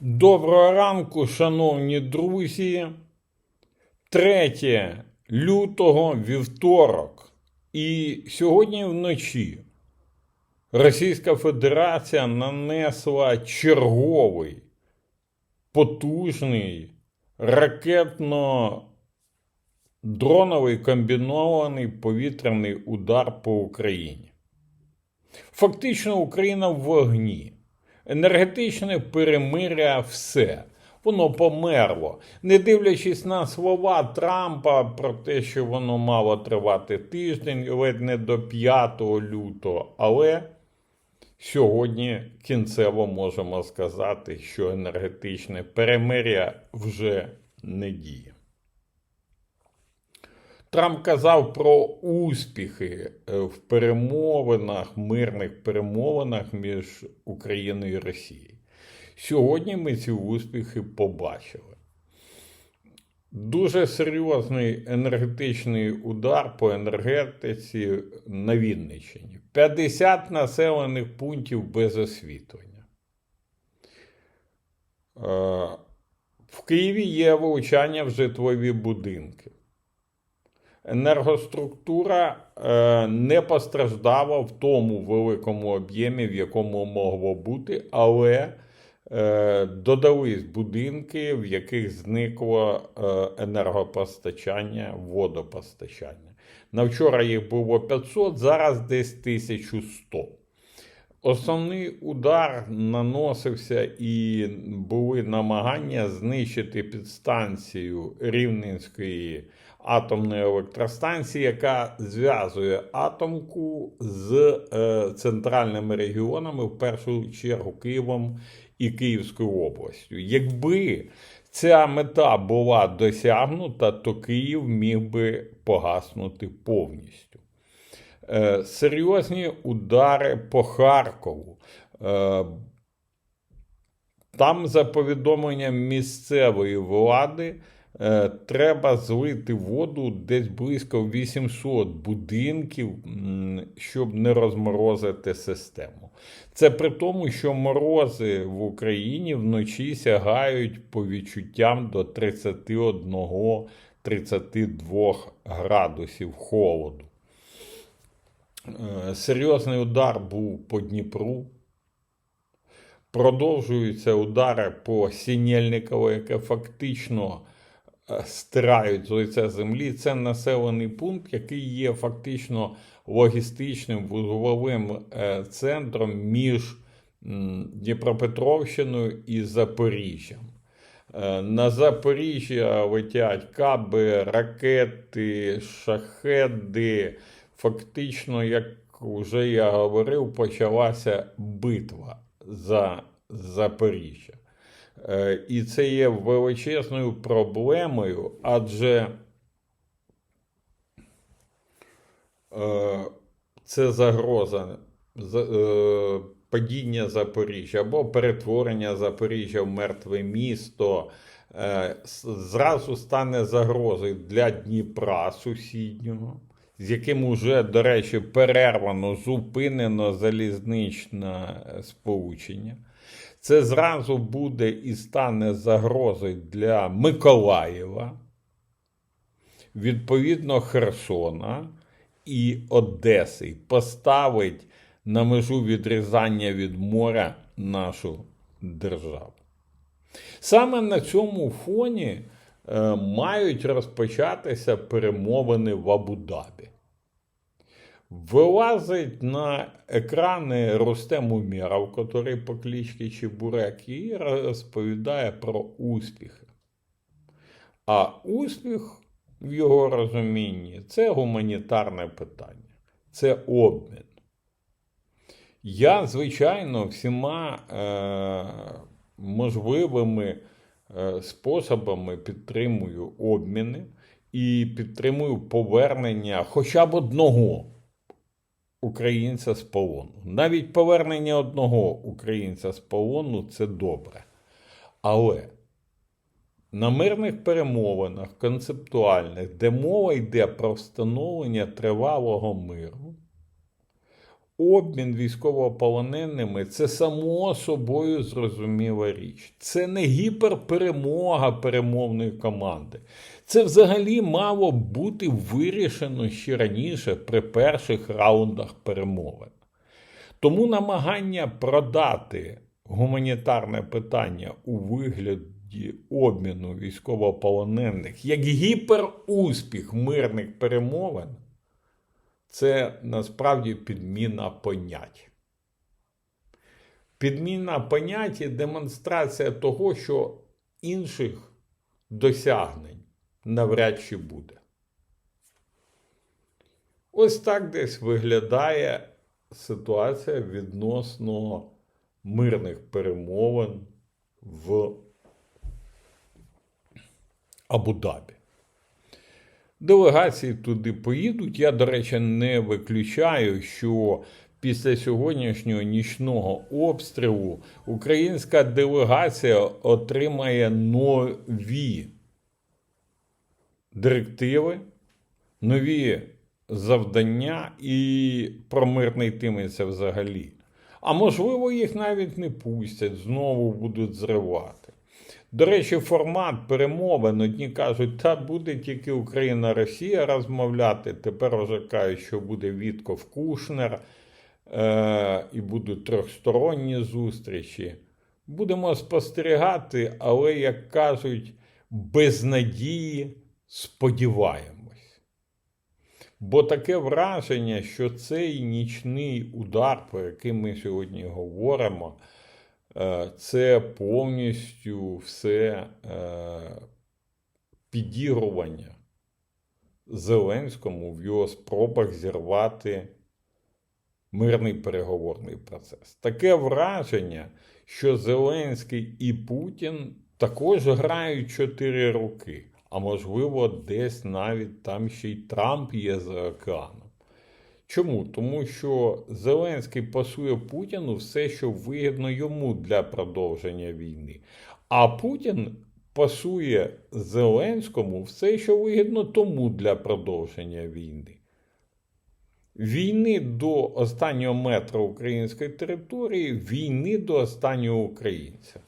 Доброго ранку, шановні друзі. 3 лютого вівторок. І сьогодні вночі Російська Федерація нанесла черговий потужний ракетно-дроновий комбінований повітряний удар по Україні. Фактично, Україна в вогні. Енергетичне перемиря все. Воно померло. Не дивлячись на слова Трампа про те, що воно мало тривати тиждень, ледь не до 5 лютого. Але сьогодні кінцево можемо сказати, що енергетичне перемиря вже не діє. Трамп казав про успіхи е, в перемовинах, мирних перемовинах між Україною і Росією. Сьогодні ми ці успіхи побачили. Дуже серйозний енергетичний удар по енергетиці на Вінниччині. 50 населених пунктів без освітлення. Е, В Києві є влучання в житлові будинки енергоструктура е, не постраждала в тому великому об'ємі, в якому могло бути, але е, додались будинки, в яких зникло е, енергопостачання, водопостачання. На вчора їх було 500, зараз десь 1100. Основний удар наносився і були намагання знищити підстанцію Рівненської атомної електростанції, яка зв'язує атомку з е, центральними регіонами, в першу чергу Києвом і Київською областю. Якби ця мета була досягнута, то Київ міг би погаснути повністю. Е, серйозні удари по Харкову. Е, там, за повідомленням місцевої влади, треба злити воду десь близько 800 будинків, щоб не розморозити систему. Це при тому, що морози в Україні вночі сягають по відчуттям до 31-32 градусів холоду. Е, Серйозний удар був по Дніпру. Продовжуються удари по Сінєльникову, яке фактично е, стирають з лиця землі. Це населений пункт, який є фактично логістичним вузловим е, центром між Дніпропетровщиною і Запоріжжям. Е, На Запоріжжя летять каби, ракети, шахеди. Фактично, як вже я говорив, почалася битва за Запоріжжя. Е, І це є величезною проблемою, адже е, це загроза за- е, падіння Запоріжжя або перетворення Запоріжжя в мертве місто. Зразу стане загрозою для Дніпра сусіднього, з яким уже, до речі, перервано, зупинено залізничне сполучення. Це зразу буде і стане загрозою для Миколаєва, відповідно Херсона і Одеси, поставить на межу відрізання від моря нашу державу. Саме на цьому фоні е, мають розпочатися перемовини в Абу-Дабі. Вилазить на екрани Рустем Умєров, який по кличці Чебурек, і розповідає про успіхи. А успіх в його розумінні це гуманітарне питання, це обмін. Я, звичайно, всіма е, можливими е, способами підтримую обміни і підтримую повернення хоча б одного українця з полону. Навіть повернення одного українця з полону це добре. Але на мирних перемовинах концептуальних, де мова йде про встановлення тривалого миру, обмін військовополоненими це само собою зрозуміла річ. Це не гіперперемога перемовної команди. Це взагалі мало бути вирішено ще раніше при перших раундах перемовин. Тому намагання продати гуманітарне питання у вигляді обміну військовополонених як гіперуспіх мирних перемовин це насправді підміна понять. Підміна понять і демонстрація того, що інших досягнень навряд чи буде. Ось так десь виглядає ситуація відносно мирних перемовин в Абу-Дабі. Делегації туди поїдуть. Я, до речі, не виключаю, що після сьогоднішнього нічного обстрілу українська делегація отримає нові директиви, нові завдання і про мирний йтиметься взагалі. А можливо, їх навіть не пустять, знову будуть зривати. До речі, формат перемовин одні кажуть, та буде тільки Україна-Росія розмовляти. Тепер вже кажуть, що буде Вітков Кушнер е- і будуть трьохсторонні зустрічі. Будемо спостерігати, але, як кажуть, без надії сподіваємось. Бо таке враження, що цей нічний удар, про який ми сьогодні говоримо, е, це повністю все е, підігрування Зеленському в його спробах зірвати мирний переговорний процес. Таке враження, що Зеленський і Путін також грають чотири роки. А можливо, десь навіть там ще й Трамп є за океаном. Чому? Тому що Зеленський пасує Путіну все, що вигідно йому для продовження війни. А Путін пасує Зеленському все, що вигідно тому для продовження війни. Війни до останнього метра української території, війни до останнього українця.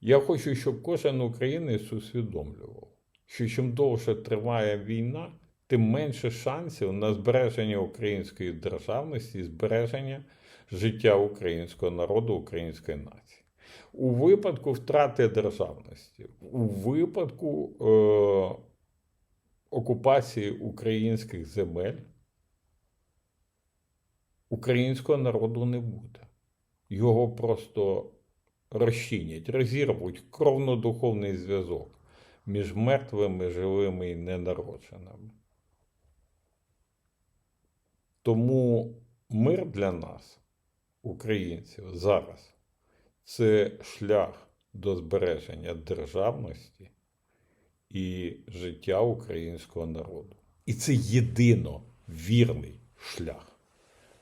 Я хочу, щоб кожен українець усвідомлював, що чим довше триває війна, тим менше шансів на збереження української державності збереження життя українського народу, української нації. У випадку втрати державності, у випадку е, окупації українських земель, українського народу не буде. Його просто розчинять, розірвуть кровно-духовний зв'язок між мертвими, живими і ненародженими. Тому мир для нас, українців, зараз це шлях до збереження державності і життя українського народу. І це єдино вірний шлях.